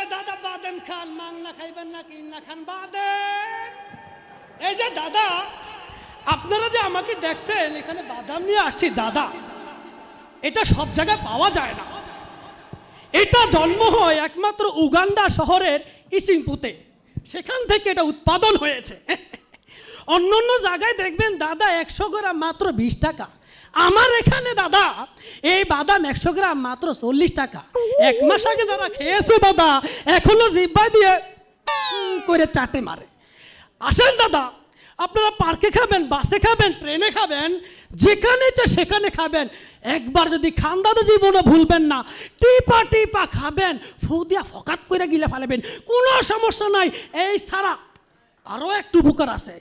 যে দাদা বাদাম খান মাংনা খাইবেন না, কি না খান, বাদাম। এই যে দাদা, আপনারা যে আমাকে দেখছেন, এখানে বাদাম নিয়ে আসছি, দাদা। এটা সব জায়গায় পাওয়া যায় না। এটা জন্ম হয় একমাত্র উগান্ডা শহরের ইসিমপুতে। সেখান থেকে এটা উৎপাদন হয়েছে। অন্য অন্য জায়গায় দেখবেন দাদা একশো গ্রাম মাত্র বিশ টাকা। আমার এখানে দাদা, এই বাদাম একশো গ্রাম মাত্র চল্লিশ টাকা। এক মাস আগে যারা খেয়েছে দাদা, এখনও জিব্বা দিয়ে করে চাটে মারে। আসেন দাদা, আপনারা পার্কে খাবেন, বাসে খাবেন, ট্রেনে খাবেন, যেখানে ইচ্ছে সেখানে খাবেন। একবার যদি খান দাদা, জীবনে ভুলবেন না। টিপা টিপা খাবেন, ফু দিয়া ফকাত করে গিলে ফেলাবেন। কোনো সমস্যা নাই, এই ছাড়া আরও একটু বুকার আছে।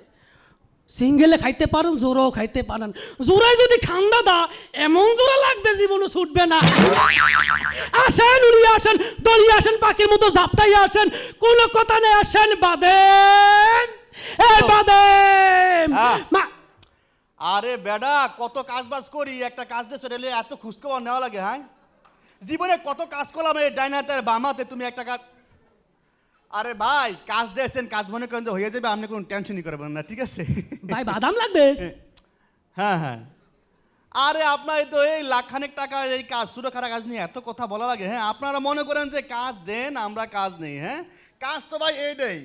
সিঙ্গেলে খাইতে পারেন জোরও খাইতে পারেন। জোরাই যদি খান দাদা এমন জোরা লাগবে জীবনে ছুটবে না। আসেন উড়িয়ে আসেন দলিয়ে আসেন পাখির মতো ঝাপটাই আসেন। কোনো কথা নেই আসেন বাদেন। বাদেন। হ্যাঁ। মা। আরে বেডা কত কাজ বাজ করি একটা কাজ দিয়ে চলে এত খুশখবর নেওয়া লাগে হ্যাঁ? জীবনে কত কাজ করলাম এই ডাইনাতে বামাতে তুমি একটা কাজ আরে ভাই কাজ দিয়েছেন কাজ মনে করেন যে হয়ে যাবে আপনি কোনো টেনশনই করবেন না ঠিক আছে? ভাই বাদাম লাগবে? হ্যাঁ হ্যাঁ। আরে আপনার তো এই লাখখানেক টাকা এই কাজ সুরক্ষার কাজ নিয়ে এত কথা বলা লাগে হ্যাঁ? আপনারা মনে করেন যে কাজ দেন আমরা কাজ নেই হ্যাঁ? কাজ তো ভাই এইটাই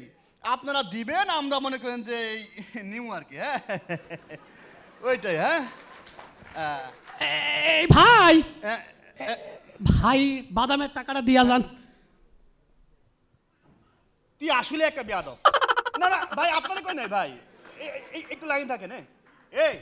আপনারা দিবেন আমরা মনে করেন যে এই নিউ আর কি হ্যাঁ? ওইটাই হ্যাঁ? হ্যাঁ ভাই! হ্যাঁ, ভাই বাদামের টাকাটা দিয়া যান। তুই আসলে একটা বেয়াদব। না না ভাই আপনারা কই নাই? ভাই একটু লাইন থাকে না? এই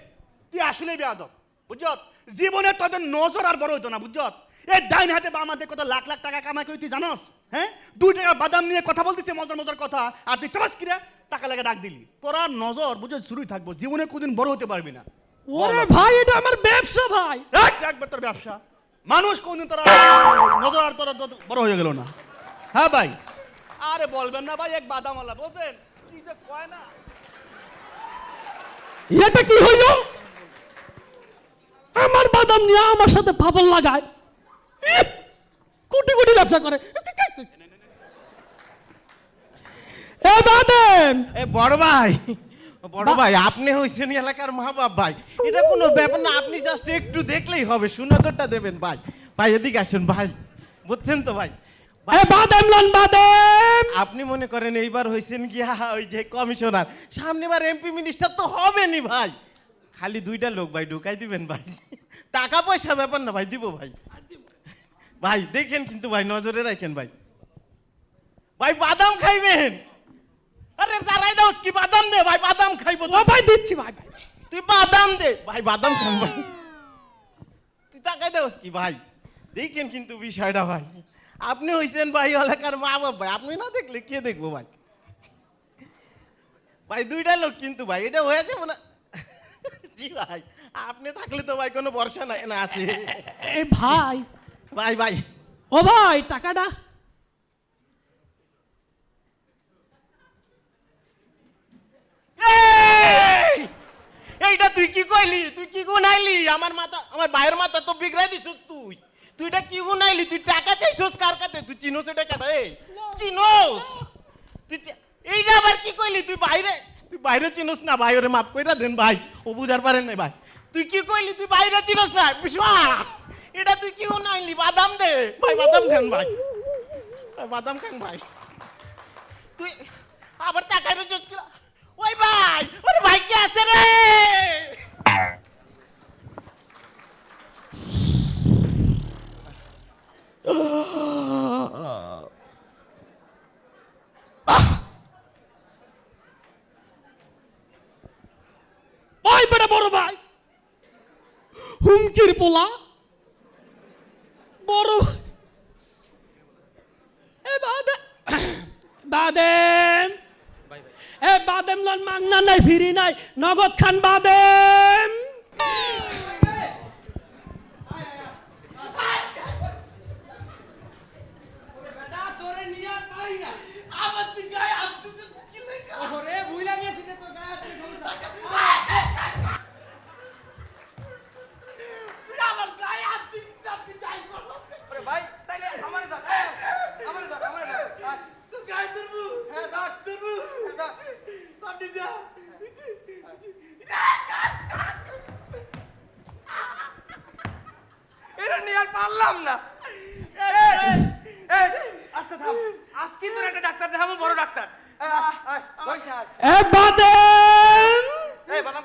তুই আসলে বেয়াদব বুঝছত জীবনে তোদের নজর আর বড় হইতো না বুঝছত এই ডাইন হাতে বা আমাদের কত লাখ লাখ টাকা কামাই করি তুই জানস? হ্যাঁ? দুই টাকা বাদাম নিয়ে কথা বলতেছে মজার মজার কথা আর তুই তবাস কিরা? টাকা লাগে ডাক দিলি। তোরা নজর বুঝে শুরুই থাকব জীবনে কোনদিন বড় হতে পারবি না। ওরে ভাই এটা আমার ব্যবসা ভাই। এক একবার তোর ব্যবসা। মানুষ কোনদিন তোরা নজর আর তোরা তোর বড় হয়ে গেল না। হ্যাঁ ভাই? আরে বলবেন না ভাই এক বাদামওয়ালা বুঝছেন? কি যে কয় না? এটা কি হইল? আমার বাদাম নিয়ে আমার সাথে পাবল লাগায়! কোটি কোটি ব্যবসা করে। এ বাদাম! এ বড় ভাই বড় ভাই আপনি হইছেন এলাকার মা বাপ ভাই। এটা কোনো ব্যাপার না আপনি জাস্ট একটু দেখলেই হবে সুনজরটা দেবেন ভাই। ভাই এদিকে আসেন ভাই বুঝছেন তো ভাই? বাদাম লন বাদাম। আপনি মনে করেন এইবার হয়েছেন কি হা, ওই যে কমিশনার। সামনেবার এমপি মিনিস্টার তো হবেনি ভাই। খালি দুইটা লোক ভাই ঢুকাই দিবেন ভাই। টাকা পয়সা ব্যাপার না ভাই দিব ভাই। ভাই দেখেন কিন্তু ভাই নজরে রাখেন ভাই। ভাই বাদাম খাইবেন? আরে যারাই দাও কি বাদাম দে ভাই বাদাম খাইবো ও ভাই দিচ্ছি ভাই ভাই। তুই বাদাম দে। ভাই বাদাম খান ভাই। তুই টাকাই দেওস কি ভাই। দেখেন কিন্তু বিষয়টা ভাই। আপনি হইছেন ভাই এলাকার মা বাপ ভাই আপনি না দেখলে কে দেখব ভাই? ভাই দুইটা লোক কিন্তু ভাই এটা হয়েছে মনে জি ভাই আপনি থাকলে তো ভাই কোনো ভরসা নাই না আছে। ভাই। ভাই ভাই। ও ভাই টাকাটা। এই! এইটা তুই কি কইলি? তুই কি গুনাইলি? আমার মাথা আমার ভাইয়ের মাথা তো বিগড়াই দিছিস তুই। তুই এটা কি গুনাইলি তুই টাকা চাইছস কার কাছে? তুই চিনোস এটা কাটা এই চিনোস? তুই এই এইটা আবার কি কইলি? তুই বাইরে তুই বাইরে চিনোস না? ভাই ওরে মাফ কইরা দেন ভাই। ও বুঝার পারেন নাই ভাই। তুই কি কইলি? তুই বাইরে চিনোস না? বিশা এটা তুই কি গুনাইলি বাদাম দে। ভাই বাদাম খান ভাই। বাদাম খান ভাই। তুই আবার টাকায় রয়েছিস কি? ওই ভাই ওরে ভাই কি আছে রে ভাই বেটা বড় ভাই হুমকির পোলা। বড়। এ বাদে বাদেম এ বাদেম লন মাংনা নাই, ফিরি নাই, নগদ খান বাদেম এ বাদাম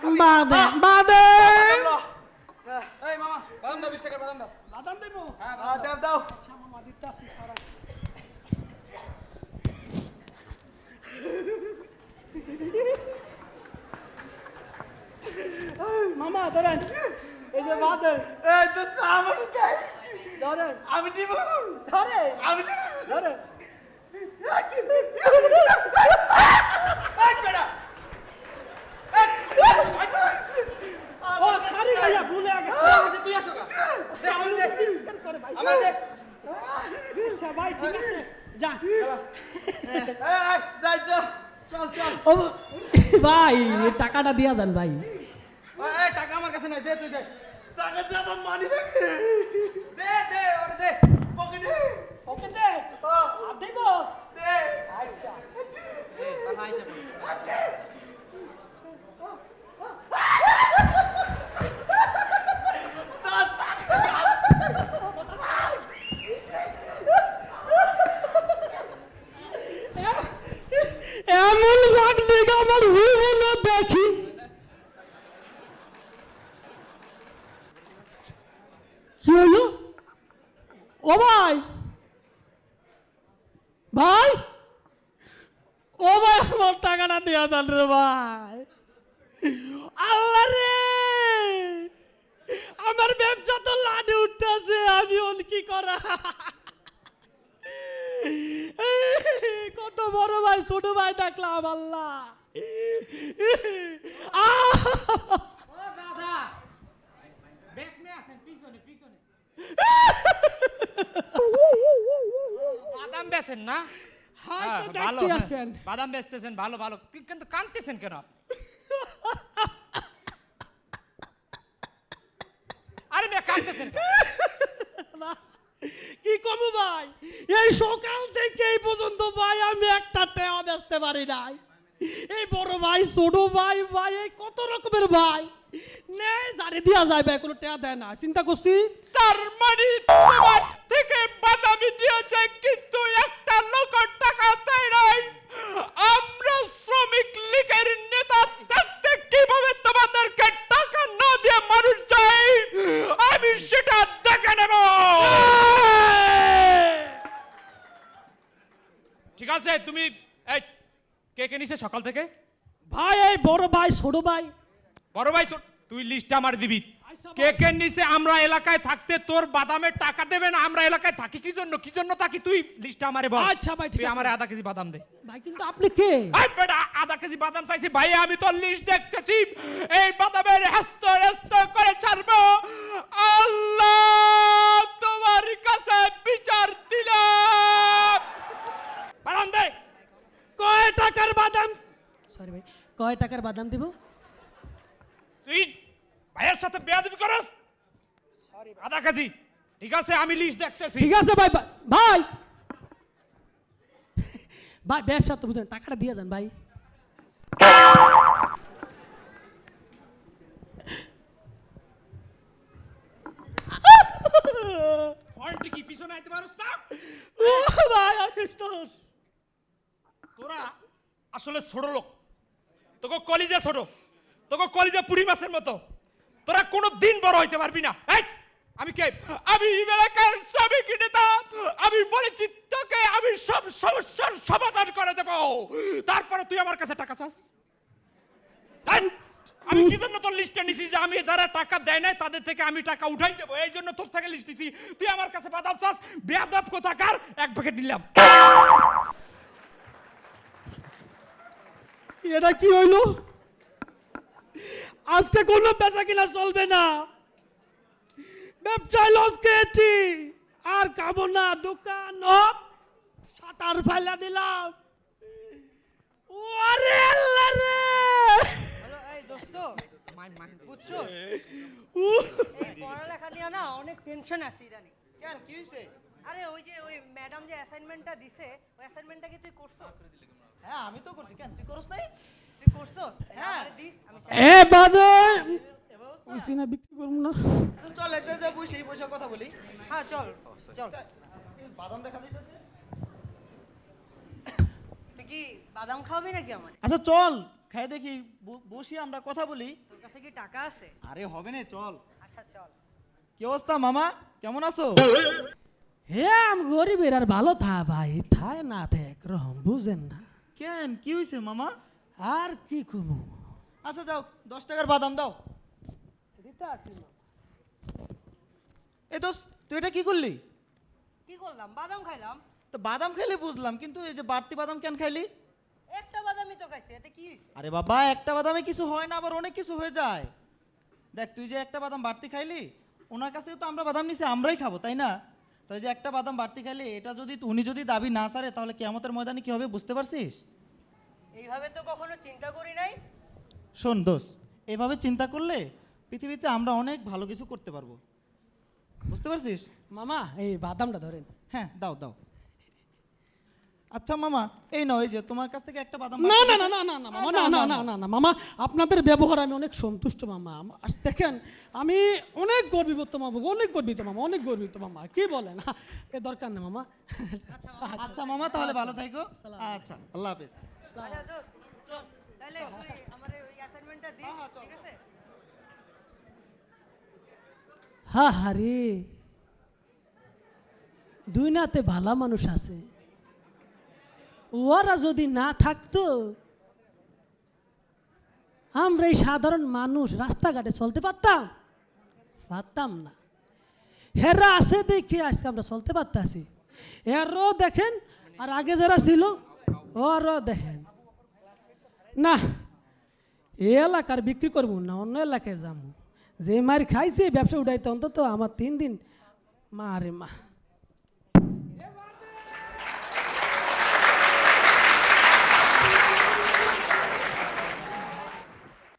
খাবি? বাদেন বাদেন! এই মামা বাদাম দাও বিশ টাকার বাদাম দাও। বাদাম দেবো? হ্যাঁ দাও। দাও। আচ্ছা মামা দিতাছি মামা ধরেন। এই যে বাদেন। এই তো আমার গায়ে ধরেন। আমি নিব। ধরে আমি নিব। ধরে দে, দে। ভাই? দে। আচ্ছা ভাই ঠিক আছে। যা। ও ভাই টাকাটা দিয়া দেন ভাই। টাকা আমার কাছে নাই দে তুই দে। টাকা যে আমার মানি ব্যাগে দে দে ওর দে। পকেটে। ওকে দে আর দেব? দে আচ্ছা এমন ভাগ দেখে আমার জীবনে দেখি কি হলো ও ভাই ভাই ও ভাই আমার রে ভাই আল্লাহ রে আমার ব্যবসা তো লাডে উঠতেছে আমি ওর কি করা? কত বড় ভাই ছোট ভাই ডাকলাম আল্লাহ। দাদা। পিছনে পিছনে। বাদাম বেচেন না? হাই তো হ্যাঁ, ভালো হ্যাঁ। আছেন বাদাম বেচতেছেন ভালো ভালো। কিন্তু কাঁদতেছেন কেন? আরে মেয়ে কাঁদতেছেন কেন? কি কমু ভাই? এই সকাল থেকে এই পর্যন্ত ভাই আমি একটা টেয়া বেচতে পারি নাই। এই বড় ভাই ছোট ভাই ভাই এই কত রকমের ভাই। নে জানি দিয়া যায় ভাই কোনো টেয়া দেয় না। চিন্তা করছি তার মানে তোমার থেকে বাদামি দিয়েছে কিন্তু একটা লোক টাকা দেয় নাই আমরা শ্রমিক লীগের নেতা থাকতে কীভাবে তোমাদেরকে টাকা না দিয়ে মানুষ যায় আমি সেটা দেখে নেব ঠিক আছে তুমি এই কে সকাল থেকে? ভাই এই বড় ভাই ছোট ভাই। বড় ভাই ছোট- তুই লিস্ট আমার দিবি। কে কে নিছে আমরা এলাকায় থাকতে তোর বাদামের টাকা দেবে না আমরা এলাকায় থাকি কি জন্য? কি জন্য থাকি? তুই লিস্ট আমারে বল। আচ্ছা ভাই, ঠিক তুই। আমারে আধা কেজি বাদাম দে। ভাই কিন্তু আপনি কে? এই বেটা আধা কেজি বাদাম চাইছি। ভাই আমি তোর লিস্ট দেখতেছি। এই বাদামের হস্ত হস্ত করে ছাড়বো। আল্লাহ তোমার কাছে বিচার দিলাম বাদাম দে কয় টাকার বাদাম সরি ভাই। কয় টাকার বাদাম দিব? তুই ভাইয়ের সাথে বেয়াদবি করস? আধা কেজি। ঠিক আছে আমি লিস্ট দেখতেছি। ঠিক আছে ভাই ভাই- ভাই। ব্যবসা তো বুঝলেন টাকাটা দিয়ে যান ভাই। পয়েন্ট কি পিছনে আইতে পারস না? ও ভাই আমি দোষ তোরা আসলে ছোট লোক। তোকে কলিজা ছোট তোকে কলিজা পুরি মাছের মতো। তোরা কোনো দিন বড় হইতে পারবি না। আমি কে? আমি এলাকার আমি বলেছি, তোকে আমি সব সমস্যার সমাধান করে দেব। তারপরে তুই আমার কাছে টাকা চাস। আমি কি জন্য তোর লিস্টটা নিছি যে আমি যারা টাকা দেয় নাই, তাদের থেকে আমি টাকা উঠাই দেবো? এই জন্য তোর থেকে লিস্ট নিছি। তুই আমার কাছে বাদাম চাস। বেয়াদাব কোথাকার? এক প্যাকেট নিলাম। এটা কি হইল? আজকে কোনো বেচা কিনা চলবে না। ব্যবসায় লস খেয়েছি। আর খাব না। দোকান শাটার ফেলা দিলাম। ওরে আল্লাহ রে! এই দোস্ত। বুঝছ? পড়ালেখা নিয়ে না অনেক টেনশন আছে ইদানিং। কেন কি হয়েছে আরে ওই যে ওই ম্যাডাম যে অ্যাসাইনমেন্টটা দিছে ওই অ্যাসাইনমেন্টটা কি তুই করছ? হ্যাঁ আমি তো করছি। কেন? তুই করছ নাই? তুই করছ? হ্যাঁ। দিস আমি এ বাদে বলছি না বিক্রি করব না। চল এক জায়গায় বসি বসে কথা বলি। হ্যাঁ চল চল। বাদাম দেখা যাইতেছে? তুই কি বাদাম খাওয়াবি নাকি আমার আচ্ছা চল খাই দেখি বসি আমরা কথা বলি। তোর কাছে কি টাকা আছে? আরে হবে না চল। আচ্ছা চল। কি অবস্থা মামা? কেমন আছো? হে আম গরিবের আর ভালো থা ভাই থায় না থে একরকম বুঝেন না। কেন? কি হয়েছে মামা? আর কি কমু? আচ্ছা যাও দশ টাকার বাদাম দাও। দিতে আসি না। এ দোস্ত তুই এটা কি করলি? কি করলাম? বাদাম খাইলাম। তো বাদাম খাইলে বুঝলাম কিন্তু এই যে বাড়তি বাদাম কেন খাইলি? একটা বাদামই তো খাইছি এতে কি হয়েছে আরে বাবা একটা বাদামে কিছু হয় না আবার অনেক কিছু হয়ে যায়। দেখ তুই যে একটা বাদাম বাড়তি খাইলি ওনার কাছ থেকে তো আমরা বাদাম নিছি আমরাই খাব তাই না? তো যে একটা বাদাম বাড়তি খাইলে এটা যদি উনি যদি দাবি না সারে তাহলে কেয়ামতের ময়দানে কি হবে বুঝতে পারছিস? এইভাবে তো কখনো চিন্তা করি নাই। শোন দোষ এভাবে চিন্তা করলে পৃথিবীতে আমরা অনেক ভালো কিছু করতে পারব। বুঝতে পারছিস? মামা এই বাদামটা ধরেন। হ্যাঁ দাও দাও। আচ্ছা মামা এই নয় যে তোমার কাছ থেকে একটা বাদাম না না না না না না মামা না না না না না মামা আপনাদের ব্যবহার আমি অনেক সন্তুষ্ট মামা। আস- দেখেন আমি অনেক গর্বিত মামা অনেক গর্বিত মামা অনেক গর্বিত মামা কি বলেন? এ দরকার নেই মামা। আচ্ছা মামা তাহলে ভালো থাকো। আচ্ছা আল্লাহ হাফেজ। আচ্ছা দোস্ত তাহলে তুই আমার ওই অ্যাসাইনমেন্টটা দিস ঠিক আছে? হা হারে। দুই নাতে ভালা মানুষ আছে। ওরা যদি না থাকতো, আমরা এই সাধারণ মানুষ রাস্তাঘাটে চলতে পারতাম? পারতাম না। হেরা আছে দেখে আজকে আমরা চলতে পারতাছি। এরও দেখেন, আর আগে যারা ছিল, ওরও দেখেন। না, এ এলাকার বিক্রি করব না, অন্য এলাকায় যাব। যে মার খাইছে, ব্যবসা উঠাইতে অন্তত আমার তিন দিন মা রে মা।